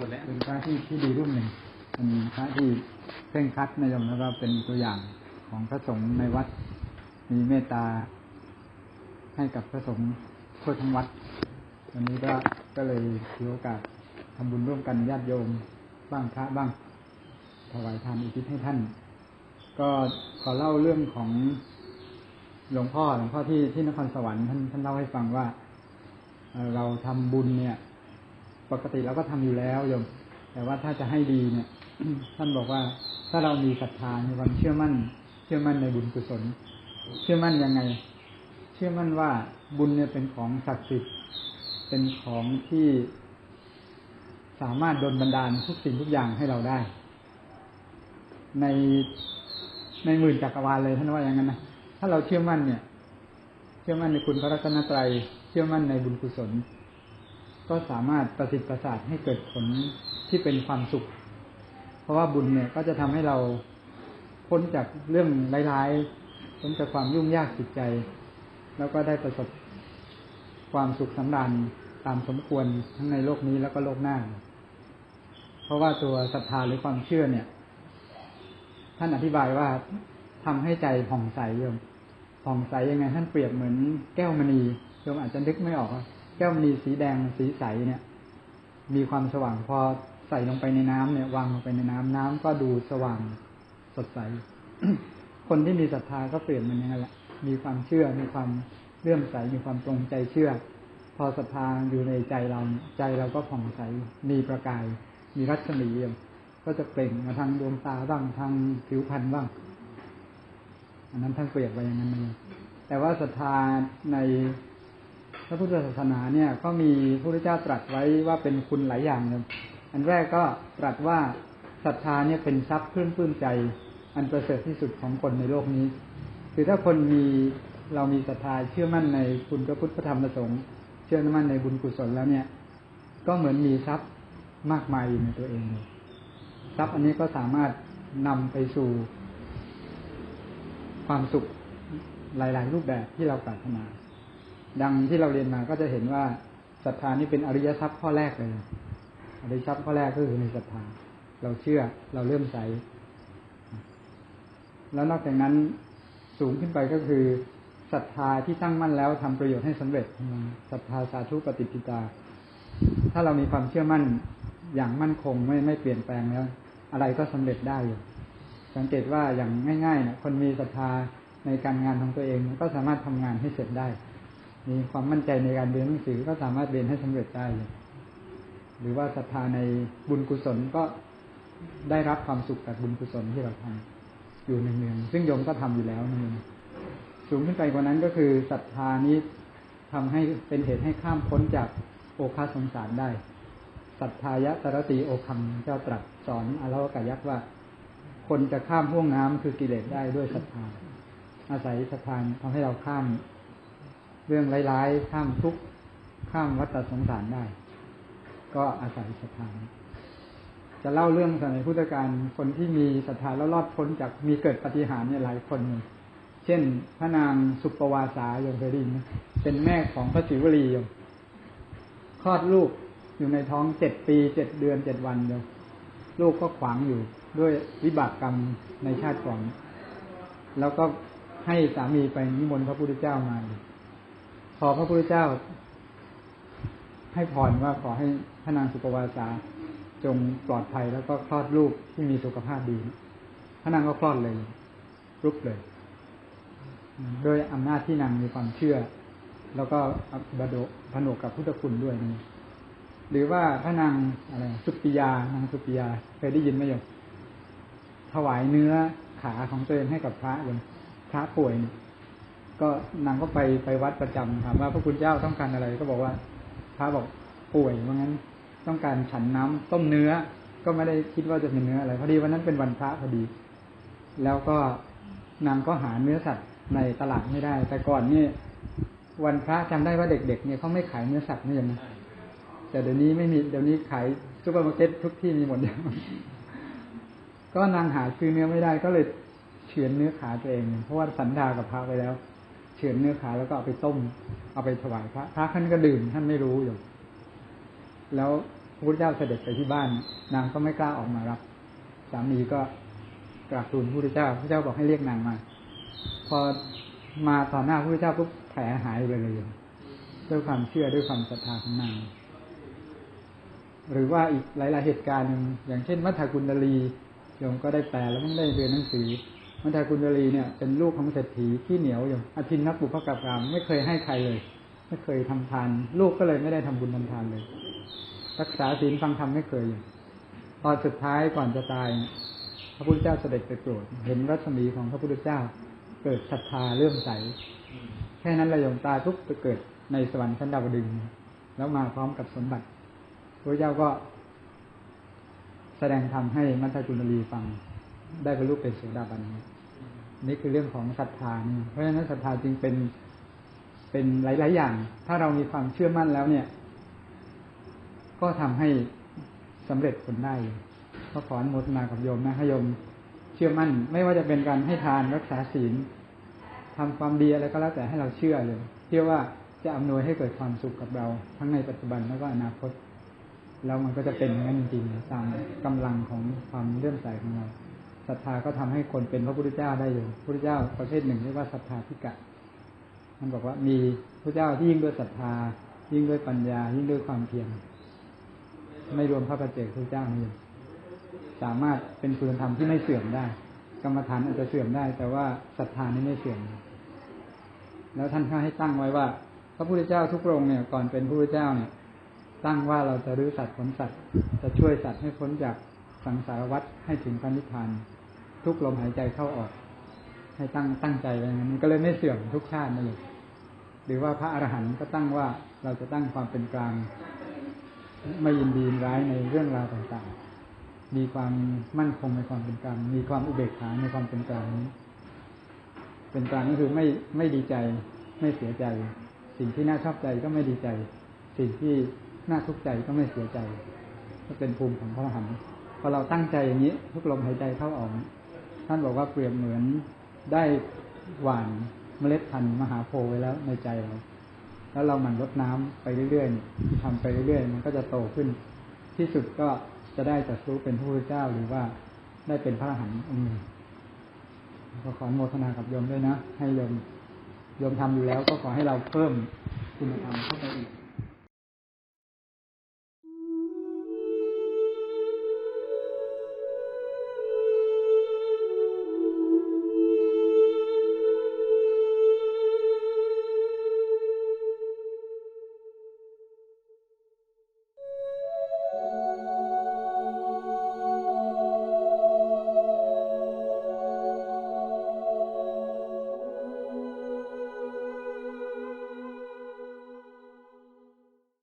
สุแล้วเป็นพระที่ที่ดีรุ่ปหนึ่งเป็นพระที่เพ่งคัดนิยมแล้วก็เป็นตัวอย่างของพระสงฆ์ในวัด มีเมตตาให้กับพระสงฆ์ทั่วทั้งวัดวันนี้ก็ก็เลยถือโอกาสทำบุญร่วมกันญาติโยมบ้างพระบ้างถวายทานอุทิศให้ท่าน ก็ขอเล่าเรื่องของหลวงพ่อหลวงพ่อที่ที่นครสวรรค์ท่านท่านเล่าให้ฟังว่าเราทำบุญเนี่ย ปกติเราก็ทำอยู่แล้วโยม แต่ว่าถ้าจะให้ดีเนี่ย ท่านบอกว่าถ้าเรามีศรัทธามีความเชื่อมั่น เชื่อมั่นในบุญกุศล เชื่อมั่นยังไง เชื่อมั่นว่าบุญเนี่ยเป็นของศักดิ์สิทธิ์ เป็นของที่สามารถดลบันดาลทุกสิ่งทุกอย่างให้เราได้ ในในหมื่นจักรวาลเลยท่านว่าอย่างนั้นนะถ้าเราเชื่อมั่นเนี่ย เชื่อมั่นในคุณพระรัตนตรัย เชื่อมั่นในบุญกุศล ก็สามารถประสิทธิ์ประสาทให้เกิดผลที่เป็นความสุข เพราะว่าบุญเนี่ยก็จะทำให้เราพ้นจากเรื่องร้ายๆพ้นจากความยุ่งยากจิตใจ แล้วก็ได้ประสบความสุขสำราญตามสมควรทั้งในโลกนี้แล้วก็โลกหน้า เพราะว่าตัวศรัทธาหรือความเชื่อเนี่ย ท่านอธิบายว่าทำให้ใจผ่องใสโยมผ่องใสยังไง ท่านเปรียบเหมือนแก้วมณีโยมอาจจะนึกไม่ออก แก้วมณีสีแดงสีใสเนี่ย มีความสว่างพอใส่ลงไปในน้ำเนี่ยวางลงไปในน้ำน้ำก็ดูสว่างสดใส คนที่มีศรัทธาก็เปรียบเหมันอย่างนั้นแหละมีความเชื่อมีความเลื่อมใสมีความตรงใจเชื่อ พอศรัทธาอยู่ในใจเราใจเราก็ผ่องใสมีประกาย มีรัศมีก็จะเปล่งมาทางดวงตาบ้างทางผิวพรรณบ้าง อันนั้นท่านเปรียบไว้อย่างนั้นเลยแต่ว่าศรัทธาใน ระพุทธศาสนาเนี่ยก็มีพระพุทธเจ้าตรัสไว้ว่าเป็นคุณหลายอย่างเลยอันแรกก็ตรัสว่าศรัทธาเนี่ยเป็นทรัพย์เพื่อนปลื้มใจ อันประเสริฐที่สุดของคนในโลกนี้ คือถ้าคนมีเรามีศรัทธาเชื่อมั่นในคุณพระพุทธพระธรรมพระสงฆ์เชื่อมั่นในบุญกุศลแล้วเนี่ย ก็เหมือนมีทรัพย์มากมายอยู่ในตัวเองทรัพย์อันนี้ก็สามารถนำไปสู่ความสุขหลาย ๆ รูปแบบที่เราปรารถนา ดังที่เราเรียนมาก็จะเห็นว่าศรัทธานี่เป็นอริยทรัพย์ข้อแรกเลย อริยทรัพย์ข้อแรกก็คือในศรัทธา เราเชื่อเราเลื่มใส แล้วนอกจากนั้นสูงขึ้นไปก็คือศรัทธาที่ตั้งมั่นแล้วทำประโยชน์ให้สำเร็จศรัทธาสาธุปฏิปิตา ถ้าเรามีความเชื่อมั่นอย่างมั่นคงไม่ไม่เปลี่ยนแปลงแล้ว อะไรก็สำเร็จได้อยู่สังเกตว่าอย่างง่ายๆนะคนมีศรัทธาในการงานของตัวเองก็สามารถทำงานให้เสร็จได้ มีความมั่นใจในการเรียนหนังสือก็สามารถเรียนให้สำเร็จได้เลยหรือว่าศรัทธาในบุญกุศลก็ได้รับความสุขจากบุญกุศลที่เราทำอยู่เนืองซึ่งโยมก็ทำอยู่แล้วนั่งสูงขึ้นไปกว่านั้นก็คือศรัทธานี้ทำให้เป็นเหตุให้ข้ามพ้นจากโอคาสงสารได้ศรัทธายะตรตีโอคัมเจ้าตรัสสอนอารวกายักษ์ว่า คนจะข้ามห่วงน้ำคือกิเลสได้ด้วยศรัทธาอาศัยศรัทธาทำให้เราข้าม เรื่องร้ายๆข้ามทุกข้ามวัฏสงสารได้ ก็อาศัยศรัทธาจะเล่าเรื่องสมัยพุทธกาลคนที่มีศรัทธาแล้วรอดพ้นจากมีเกิดปฏิหารเนี่ยหลายคนเช่น พระนางสุปวาสาโยมเคยได้ยินเป็นแม่ของพระศิวลีโยมคลอดลูกอยู่ในท้องเจ็ดปีเจ็ดเดือนเจ็ดวันเดียวลูกก็ขวางอยู่ด้วยวิบากกรรมในชาติก่อน แล้วก็ให้สามีไปนิมนต์พระพุทธเจ้ามา พอพระพุทธเจ้า ให้พรว่าขอให้พระนางสุปวาสาจงปลอดภัยแล้วก็คลอดลูกที่มีสุขภาพดี พระนางก็คลอดเลยรุกเลยด้วยอำนาจที่นางมีความเชื่อ แล้วก็บดผนวกกับพุทธคุณด้วยนี่หรือว่าพระนางอะไรสุปิยานางสุปิยาเคยได้ยินไหมโยมถวายเนื้อขาของตัวเองให้กับพระโยพระป่วย ก็นางก็ไปไปวัดประจำถามว่าพระคุณเจ้าต้องการอะไรก็บอกว่า พระบอกป่วยว่างั้นต้องการฉันน้ำต้มเนื้อ ก็ไม่ได้คิดว่าจะเป็นเนื้ออะไรพอดีวันนั้นเป็นวันพระพอดี แล้วก็นางก็หาเนื้อสัตว์ในตลาดไม่ได้ แต่ก่อนนี่วันพระจำได้ว่าเด็ก ๆ เนี่ยเขาไม่ขายเนื้อสัตว์นี่ยังแต่เดี๋ยวนี้ไม่มีเดี๋ยวนี้ขายซุปเปอร์มาร์เก็ตทุกที่มีหมดแล้วก็นางหาซื้อเนื้อไม่ได้ก็เลยเฉือนเนื้อขาตัวเอง เพราะว่าสันดากับพระไปแล้ว เฉือนเนื้อขาแล้วก็เอาไปต้ม เอาไปถวายพระพระท่านก็ดื่มท่านไม่รู้อยู่ แล้วพระพุทธเจ้าเสด็จไปที่บ้าน นางก็ไม่กล้าออกมารับ สามีก็กราบทูลพระพุทธเจ้าพระเจ้าบอกให้เรียกนางมา พอมาต่อหน้าพระพุทธเจ้าปุ๊บแผลหายไปเลยด้วยความเชื่อด้วยความศรัทธาของนางหรือว่าอีกหลาย ๆ เหตุการณ์หนึ่งอย่างเช่นมัทธกุณลีโยมก็ได้แปลแล้วมันได้เรียนหนังสือ มัทธกุณลีเนี่ยเป็นลูกของเศรษฐีที่เหนียวอย่างอธินนักบุพกรรมไม่เคยให้ใครเลย ไม่เคยทำทาน ลูกก็เลยไม่ได้ทำบุญทำทานเลย รักษาศีลฟังธรรมไม่เคยอยู่ตอนสุดท้ายก่อนจะตาย พระพุทธเจ้าเสด็จไปโปรดเห็นรัศมีของพระพุทธเจ้า เกิดศรัทธาเลื่อมใส แค่นั้นระยมตายทุกไปเกิดในสวรรค์ชั้นดาวดึง แล้วมาพร้อมกับสมบัติพระเจ้าก็แสดงธรรมให้มัทธกุณลีฟัง ได้บรรลุเป็นโสดาบันนี่คือเรื่องของศรัทธานี่เพราะฉะนั้นศรัทธาจึงเป็นเป็นหลาย ๆ อย่าง ถ้าเรามีความเชื่อมั่นแล้วเนี่ย ก็ทำให้สำเร็จผลได้ก็ขออนุโมทนากับโยมนะให้โยมเชื่อมั่น ไม่ว่าจะเป็นการให้ทานรักษาศีลทำความดีอะไรก็แล้วแต่ให้เราเชื่อเลยเชื่อว่าจะอำนวยให้เกิดความสุขกับเรา ทั้งในปัจจุบันแล้วก็อนาคต แล้วมันก็จะเป็นอย่างนั้นจริงๆตามกำลังของความเลื่อมใสของเรา ศรัทธาก็ทำให้คนเป็นพระพุทธเจ้าได้อยู่พระพุทธเจ้าประเภทหนึ่งเรียกว่าศรัทธาพิกะมันบอกว่ามีพระเจ้าที่ยิ่งด้วยศรัทธา ยิ่งด้วยปัญญา ยิ่งด้วยความเพียรไม่รวมพระประเจกพระเจ้านี่สามารถเป็นคุณธรรมที่ไม่เสื่อมได้ กรรมฐานอาจจะเสื่อมได้ แต่ว่าศรัทธานี่ไม่เสื่อม แล้วท่านข้าให้ตั้งไว้ว่า พระพุทธเจ้าทุกองค์เนี่ยก่อนเป็นพระพุทธเจ้าเนี่ย ตั้งว่าเราจะรื้อสัตว์ผลสัตว์จะช่วยสัตว์ให้พ้นจากสังสารวัฏให้ถึงพระนิพพาน ทุกลมหายใจเข้าออก ให้ตั้งตั้งใจไว้งั้นมันก็เลยไม่เสื่อมทุกชาตินั่นเลยหรือว่าพระอรหันต์ก็ตั้งว่าเราจะตั้งความเป็นกลาง ไม่ยินดีร้ายในเรื่องราวต่างๆ มีความมั่นคงในความเป็นกลาง มีความอุเบกขาในความเป็นกลางนี้ เป็นกลางก็คือไม่ไม่ดีใจ ไม่เสียใจ สิ่งที่น่าชอบใจก็ไม่ดีใจ สิ่งที่น่าทุกข์ใจก็ไม่เสียใจ ก็เป็นภูมิของพระอรหันต์พอเราตั้งใจอย่างนี้ ทุกลมหายใจเข้าออก ท่านบอกว่าเปรียบเหมือนได้หว่านเมล็ดพันธุ์มหาโพธิ์ไว้แล้วในใจเรา แล้วเราหมั่นรดน้ำไปเรื่อยๆทำไปเรื่อยๆ มันก็จะโตขึ้น ที่สุดก็จะได้จัดรู้เป็นพระพุทธเจ้าหรือว่าได้เป็นพระอรหันต์องค์หนึ่งก็ขออนุโมทนากับโยมด้วยนะ ให้โยมโยมทำอยู่แล้วก็ขอให้เราเพิ่มคุณธรรมเข้าไปอีก